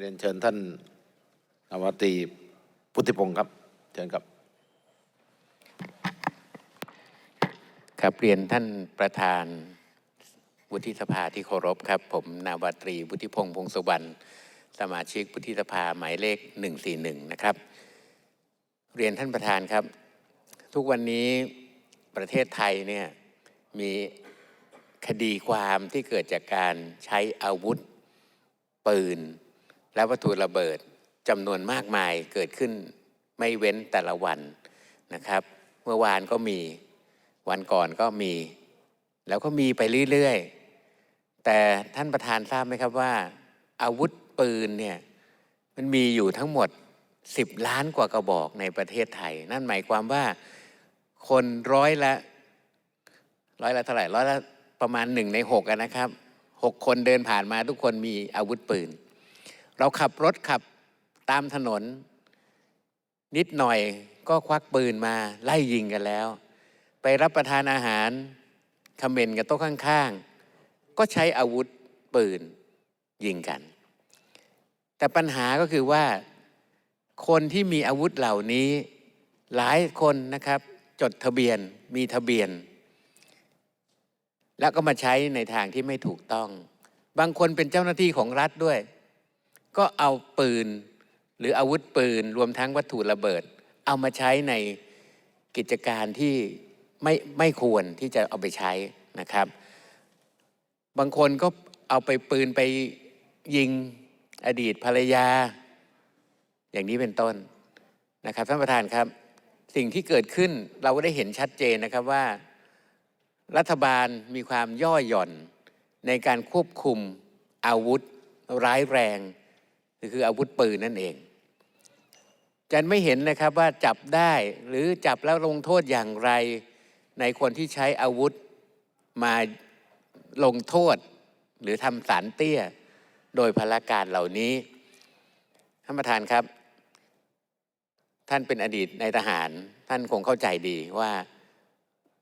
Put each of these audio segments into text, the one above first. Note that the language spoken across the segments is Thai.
เรียนเชิญท่านนาวตรีพุทธิพงศ์ครับ เชิญครับ ครับเรียนท่านประธานวุฒิสภาที่เคารพครับ ผมนาวตรีวุฒิพงษ์พงศ์สุวรรณสมาชิกวุฒิสภาหมายเลข 141 นะครับ เรียนท่านประธานครับ ทุกวันนี้ประเทศไทยเนี่ยมีคดีความที่เกิดจากการใช้อาวุธปืน และวัตถุระเบิดจำนวนมากมายเกิดขึ้นไม่เว้นแต่ละวันนะครับ เมื่อวานก็มีวันก่อนก็มี แล้วก็มีไปเรื่อยๆ แต่ท่านประธานทราบไหมครับว่า อาวุธปืนเนี่ยมันมีอยู่ทั้งหมด 10 ล้านกว่ากระบอกในประเทศไทย นั่นหมายความว่าคนร้อยละร้อยละเท่าไหร่ร้อยละประมาณหนึ่งในหกนะครับหกคนเดินผ่านมาทุกคนมีอาวุธปืน เราขับรถขับตามถนน นิดหน่อยก็ควักปืนมาไล่ยิงกันแล้ว ไปรับประทานอาหารคอมเมนต์กับโต๊ะข้างๆ ก็ใช้อาวุธปืนยิงกัน แต่ปัญหาก็คือว่าคนที่มีอาวุธเหล่านี้หลายคนนะครับ จดทะเบียนมีทะเบียน แล้วก็มาใช้ในทางที่ไม่ถูกต้อง บางคนเป็นเจ้าหน้าที่ของรัฐด้วย ก็เอาปืนหรืออาวุธปืนรวมทั้งวัตถุระเบิด เอามาใช้ในกิจการที่ไม่ไม่ควรที่จะเอาไปใช้นะครับ บางคนก็เอาไปปืนไปยิงอดีตภรรยา อย่างนี้เป็นต้นนะครับท่านประธานครับ สิ่งที่เกิดขึ้นเราก็ได้เห็นชัดเจนนะครับว่า รัฐบาลมีความย่อหย่อนในการควบคุมอาวุธร้ายแรง คืออาวุธปืนนั่นเองจันไม่เห็นนะครับว่าจับได้หรือจับแล้วลงโทษอย่างไร ในคนที่ใช้อาวุธมาลงโทษ หรือทำสารเตี้ย โดยพลการเหล่านี้ท่านประธานครับ ท่านเป็นอดีตในายทหาร ท่านคงเข้าใจดีว่า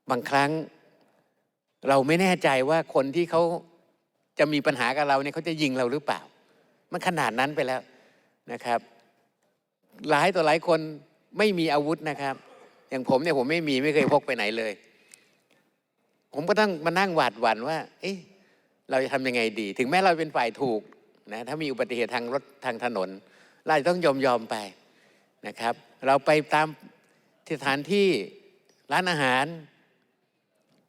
บางครั้งเราไม่แน่ใจว่าคนที่เขาจะมีปัญหากับเราเนี่ยเขาจะยิงเราหรือเปล่า มันขนาดนั้นไปแล้วนะครับ หลายต่อหลายคนไม่มีอาวุธนะครับ อย่างผมเนี่ยผมไม่มีไม่เคยพกไปไหนเลย ผมก็ต้องมานั่งหวาดหวั่นว่า เอ๊ะเราจะทำยังไงดี ถึงแม้เราเป็นฝ่ายถูกนะถ้ามีอุบัติเหตุทางรถทางถนน เราจะต้องยอมยอมไปนะครับ เราไปตามสถานที่ร้านอาหาร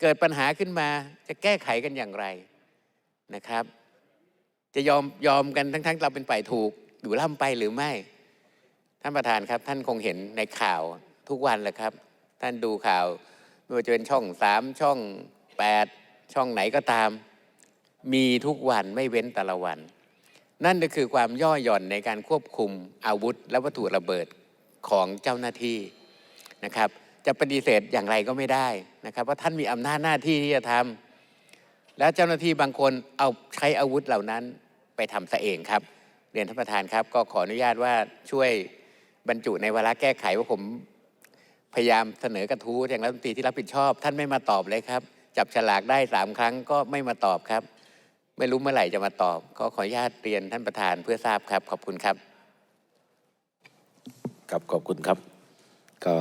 เกิดปัญหาขึ้นมาจะแก้ไขกันอย่างไรนะครับ จะยอมยอมกันทั้งๆเราเป็นฝ่ายถูกอยู่ล่ำไปหรือไม่ ท่านประธานครับ ท่านคงเห็นในข่าวทุกวันแหละครับ ท่านดูข่าวไม่ว่าจะเป็นช่องสามช่องแปดช่องไหนก็ตาม มีทุกวันไม่เว้นแต่ละวัน นั่นก็คือความย่อหย่อนในการควบคุมอาวุธ และวัตถุระเบิดของเจ้าหน้าที่นะครับจะปฏิเสธอย่างไรก็ไม่ได้นะครับว่าท่านมีอำนาจหน้าที่ที่จะทำแล้วเจ้าหน้าที่บางคนเอาใช้อาวุธเหล่านั้น ไปทำซะเองครับ เรียนท่านประธานครับ ก็ขออนุญาตว่าช่วยบรรจุในวาระแก้ไขว่าผมพยายามเสนอกระทู้อย่างรัฐมนตรีที่รับผิดชอบ ท่านไม่มาตอบเลยครับ จับฉลากได้สามครั้งก็ไม่มาตอบครับ ไม่รู้เมื่อไหร่จะมาตอบ ก็ขออนุญาตเรียนท่านประธานเพื่อทราบครับ ขอบคุณครับ ครับขอบคุณครับ ก็